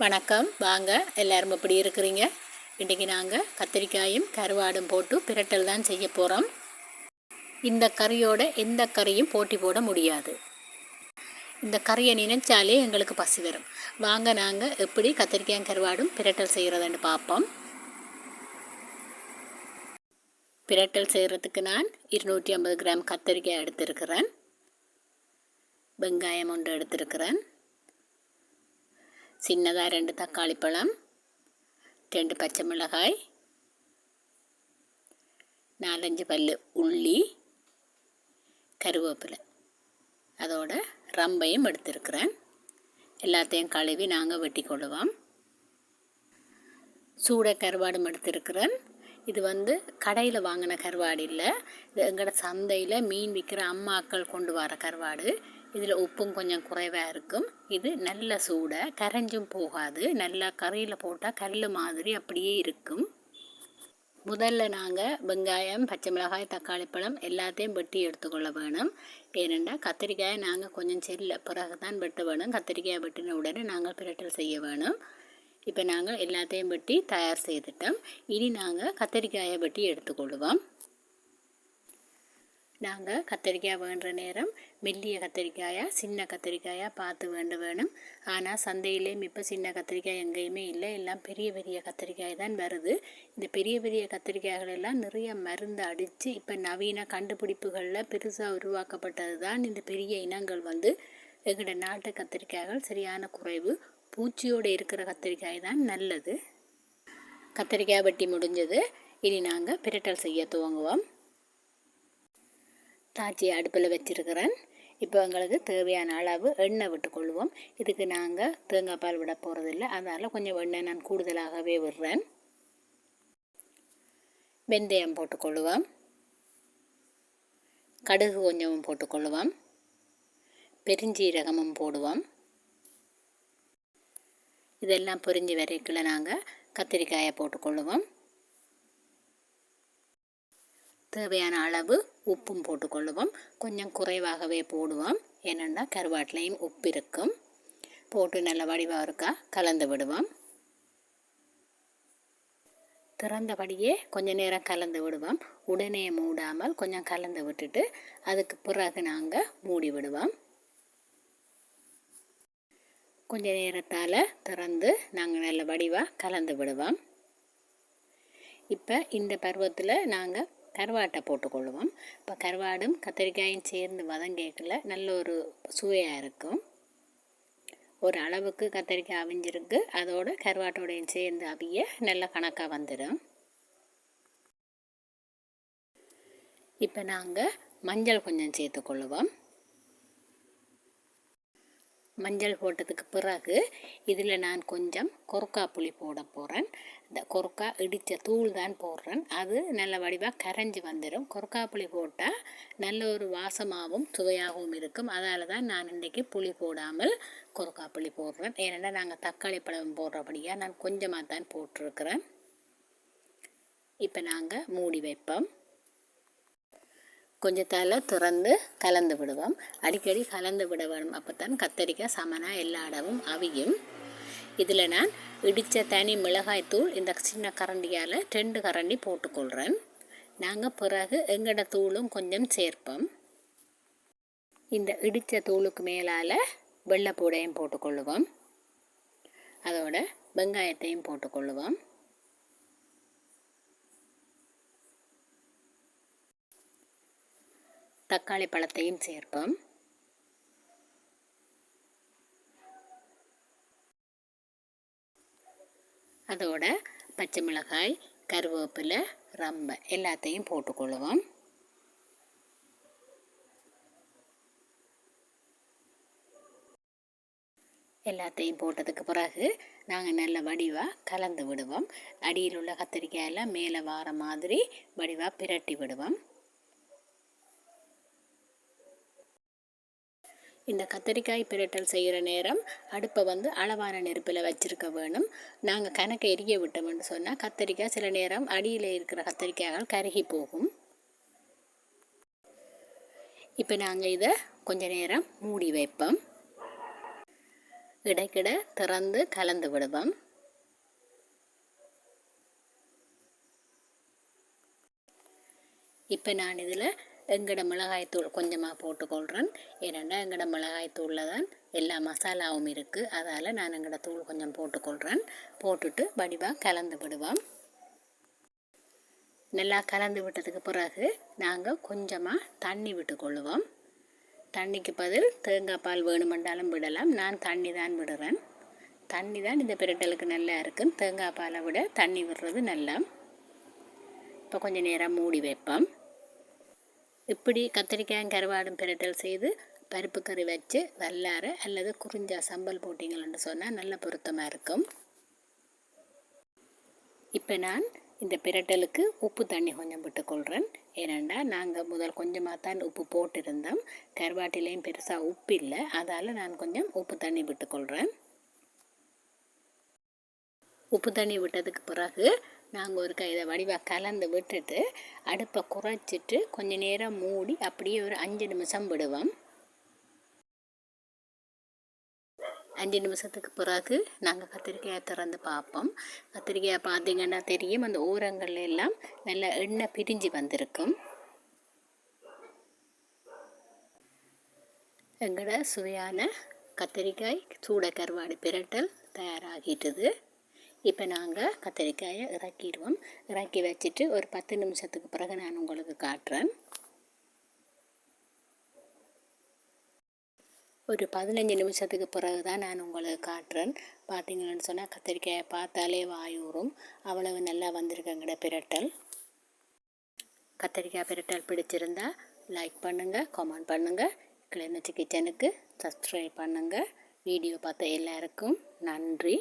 வணக்கம். வாங்க எல்லாரும் எப்படி இருக்கிறீங்க? இன்றைக்கி நாங்கள் கத்திரிக்காயும் கருவாடும் போட்டு பிரட்டல் தான் செய்ய போகிறோம் இந்த கறியோட எந்த கறியும் போட்டி போட முடியாது. இந்த கறியை நினைச்சாலே எங்களுக்கு பசி வரும். வாங்க நாங்கள் எப்படி கத்திரிக்காயும் கருவாடும் பிரட்டல் செய்கிறதுன்னு பார்ப்போம். பிரட்டல் செய்கிறதுக்கு நான் இருநூற்றி ஐம்பது கிராம் கத்திரிக்காய் எடுத்திருக்கிறேன். வெங்காயம் ஒன்று எடுத்திருக்கிறேன். சின்னதாக ரெண்டு தக்காளி பழம் ரெண்டு பச்சை மிளகாய் நாலஞ்சு பல் உள்ளி கருவேப்பிலை. அதோட ரம்பையும் எடுத்துருக்குறேன். எல்லாத்தையும் கழுவி நாங்கள் வெட்டி கொள்ளுவோம். சூட கருவாடும் எடுத்துருக்குறேன். இது வந்து கடையில் வாங்கின கருவாடு இல்லை. இது எங்களோட சந்தையில் மீன் விற்கிற அம்மாக்கள் கொண்டு வர கருவாடு. இதில் உப்பும் கொஞ்சம் குறைவாக இருக்கும். இது நல்ல சூடை கரைஞ்சும் போகாது. நல்லா கறியில் போட்டால் கல் மாதிரி அப்படியே இருக்கும். முதல்ல நாங்கள் வெங்காயம் பச்சை மிளகாய் தக்காளி பழம் எல்லாத்தையும் வெட்டி எடுத்துக்கொள்ள வேணும். ஏனென்றால் கத்திரிக்காயை நாங்கள் கொஞ்சம் செல்ல பிறகு தான் வெட்ட வேணும். கத்திரிக்காயை வெட்டின உடனே நாங்கள் பிரட்டல் செய்ய வேணும். இப்போ நாங்கள் எல்லாத்தையும் வெட்டி தயார் செய்துட்டோம். இனி நாங்கள் கத்திரிக்காயை வெட்டி எடுத்துக்கொள்வோம் நாங்கள் கத்திரிக்காய் வேண்டுற நேரம் மெல்லிய கத்திரிக்காயாக சின்ன கத்திரிக்காயாக பார்த்து வேண்ட வேணும். ஆனால் சந்தையிலேயும் இப்போ சின்ன கத்திரிக்காய் எங்கேயுமே இல்லை. எல்லாம் பெரிய பெரிய கத்திரிக்காய் தான் வருது. இந்த பெரிய பெரிய கத்திரிக்காய்கள் எல்லாம் நிறைய மருந்து அடித்து இப்போ நவீன கண்டுபிடிப்புகளில் பெருசாக உருவாக்கப்பட்டது தான் இந்த பெரிய இனங்கள் வந்து எங்களோட நாட்டு கத்திரிக்காய்கள். சரியான குறைவு. பூச்சியோடு இருக்கிற கத்திரிக்காய் தான் நல்லது. கத்திரிக்காய் வெட்டி முடிஞ்சது. இனி நாங்கள் பிரட்டல் செய்ய துவங்குவோம். தாச்சி அடுப்பில் வச்சுருக்கிறேன். இப்போ எங்களுக்கு தேவையான அளவு எண்ணெய் விட்டுக்கொள்வோம். இதுக்கு நாங்கள் தேங்காய் பால் விட போகிறதில்ல அதனால் கொஞ்சம் எண்ணெய் நான் கூடுதலாகவே விடுறேன். வெந்தயம் போட்டுக்கொள்ளுவோம் கடுகு கொஞ்சமும் போட்டுக்கொள்ளுவோம் பெருஞ்சீரகமும் போடுவோம். இதெல்லாம் பொரிஞ்சு வரைக்குள்ள நாங்கள் கத்திரிக்காயை போட்டுக்கொள்ளுவோம் தேவையான அளவு உப்பும் போட்டுக்கொள்ளுவோம். கொஞ்சம் குறைவாகவே போடுவோம். ஏனென்னா கருவாட்டிலையும் உப்பு இருக்கும். போட்டு நல்ல வடிவாக இருக்கா கலந்து விடுவோம். திறந்தபடியே கொஞ்ச நேரம் கலந்து விடுவோம். உடனே மூடாமல் கொஞ்சம் கலந்து விட்டுட்டு அதுக்கு பிறகு நாங்கள் மூடி விடுவோம். கொஞ்ச நேரத்தால் திறந்து நாங்கள் நல்ல வடிவாக கலந்து விடுவோம். இப்போ இந்த பருவத்தில் நாங்கள் கருவாட்டை போட்டுக்கொள்வோம். இப்போ கருவாடும் கத்திரிக்காயும் சேர்ந்து வதங்கேக்கில் நல்ல ஒரு சுவையாக இருக்கும். ஒரு அளவுக்கு கத்திரிக்காய் அவிஞ்சிருக்கு. அதோட கருவாட்டோடையும் சேர்ந்து அவிய நல்ல கணக்காக வந்துடும் இப்போ நாங்கள் மஞ்சள் கொஞ்சம் சேர்த்துக்கொள்ளுவோம் மஞ்சள் போட்டதுக்கு பிறகு இதில் நான் கொஞ்சம் கொறுக்கா புளி போட போகிறேன் இந்த கொர்க்கா இடித்த தூள் தான் போடுறேன். அது நல்ல வடிவாக கரைஞ்சி வந்துடும் கொறுக்கா புளி போட்டால் நல்ல ஒரு வாசமாகவும் சுவையாகவும் இருக்கும். அதால் தான் நான் இன்றைக்கி புளி போடாமல் கொறுக்கா புளி போடுறேன். ஏனென்றால் நாங்கள் தக்காளி பழம் போடுறபடியாக நான் கொஞ்சமாக தான் போட்டிருக்கிறேன். இப்போ நாங்கள் மூடி வைப்போம். கொஞ்சத்தால் திறந்து கலந்து விடுவோம். அடிக்கடி கலந்து விட வேணும். அப்போ தான் கத்தரிக்காய் சமனாக எல்லா இடமும் அவியும். இதில் நான் இடித்த தனி மிளகாய் தூள் இந்த சின்ன கரண்டியால் ரெண்டு கரண்டி போட்டுக்கொள்கிறேன் நாங்கள் பிறகு எங்கட தூளும் கொஞ்சம் சேர்ப்போம். இந்த இடித்த தூளுக்கு மேலால் வெள்ளைப்பூடையும் போட்டுக்கொள்ளுவோம். அதோட வெங்காயத்தையும் போட்டுக்கொள்ளுவோம். தக்காளி பழத்தையும் சேர்ப்போம். அதோட பச்சை மிளகாய் கருவேப்பிலை ரம்பை எல்லாத்தையும் போட்டுக்கொள்ளுவோம் எல்லாத்தையும் போட்டதுக்கு பிறகு நாங்கள் நல்ல வடிவாக கலந்து விடுவோம். அடியில் உள்ள கத்திரிக்காயெல்லாம் மேலே வார மாதிரி வடிவாக பிரட்டி விடுவோம். இந்த கத்திரிக்காய் பிரட்டல் செய்கிற நேரம் அடுப்பை வந்து அளவான நெருப்பில் வச்சுருக்க வேணும். நாங்கள் கணக்கு எரிய விட்டோம்னு சொன்னால் கத்திரிக்காய் சில நேரம் அடியில் இருக்கிற கத்திரிக்காய்கள் கருகி போகும். இப்போ நாங்கள் இதை கொஞ்ச நேரம் மூடி வைப்போம். இடைக்கிட திறந்து கலந்து விடுவோம். இப்போ நான் இதில் எங்கட மிளகாய்த்தூள் கொஞ்சமாக போட்டுக்கொள்கிறேன் ஏன்னா எங்கட மிளகாய்த்தூளில் தான் எல்லா மசாலாவும் இருக்குது அதால் நான் எங்கட தூள் கொஞ்சம் போட்டுக்கொள்கிறேன் போட்டுட்டு வடிவாக கலந்து விடுவோம். நல்லா கலந்து விட்டதுக்கு பிறகு நாங்கள் கொஞ்சமாக தண்ணி விட்டுக்கொள்ளுவோம் தண்ணிக்கு பதில் தேங்காய் பால் வேணுமென்றாலும் விடலாம். நான் தண்ணி தான் விடுறேன். தண்ணி தான் இந்த பிரட்டலுக்கு நல்லா இருக்கும் தேங்காய் பாலை விட தண்ணி விடுறது நல்லா. இப்போ கொஞ்சம் நேரம் மூடி வைப்போம். இப்படி கத்திரிக்காயும் கருவாடும் பிரட்டல் செய்து பருப்பு கறி வச்சு வல்லார அல்லது குறிஞ்சா சம்பல் போட்டிங்கள்னு சொன்னால் நல்ல பொருத்தமாக இருக்கும். இப்போ நான் இந்த பிரட்டலுக்கு உப்பு தண்ணி கொஞ்சம் விட்டுக்கொள்கிறேன் ஏனெண்டா நாங்கள் முதல் கொஞ்சமாக தான் உப்பு போட்டிருந்தோம். கருவாட்டிலையும் பெருசாக உப்பு இல்லை. அதால் நான் கொஞ்சம் உப்பு தண்ணி விட்டுக்கொள்கிறேன் உப்பு தண்ணி விட்டதுக்கு பிறகு நாங்கள் ஒரு இதை வடிவாக கலந்து விட்டுட்டு அடுப்பை குறைச்சிட்டு கொஞ்சம் நேரம் மூடி அப்படியே ஒரு அஞ்சு நிமிஷம் விடுவோம். அஞ்சு நிமிஷத்துக்கு பிறகு நாங்கள் கத்திரிக்காயை திறந்து பார்ப்போம். கத்திரிக்காயை பார்த்தீங்கன்னா தெரியும் அந்த ஓரங்கள்ல எல்லாம் நல்லா எண்ணெய் பிரிஞ்சு வந்திருக்கும். எங்களோட சுவையான கத்திரிக்காய் சூட கருவாடு பிரட்டல் தயாராகிட்டுது. இப்போ நாங்கள் கத்திரிக்காயை இறக்கிடுவோம். இறக்கி வச்சுட்டு ஒரு பத்து நிமிஷத்துக்கு பிறகு நான் உங்களுக்கு காட்டுறேன். ஒரு பதினஞ்சு நிமிஷத்துக்கு பிறகு தான் நான் உங்களுக்கு காட்டுறேன். பார்த்தீங்கன்னு சொன்னால் கத்திரிக்காயை பார்த்தாலே வாயூறும் அவ்வளவு நல்லா வந்திருக்கங்கட பிரட்டல். கத்திரிக்காய் பிரட்டல் பிடிச்சிருந்தா லைக் பண்ணுங்கள் கமெண்ட் பண்ணுங்கள் கிளினச்சி கிச்சனுக்கு சப்ஸ்கிரைப் பண்ணுங்கள் வீடியோ பார்த்த எல்லாருக்கும் நன்றி.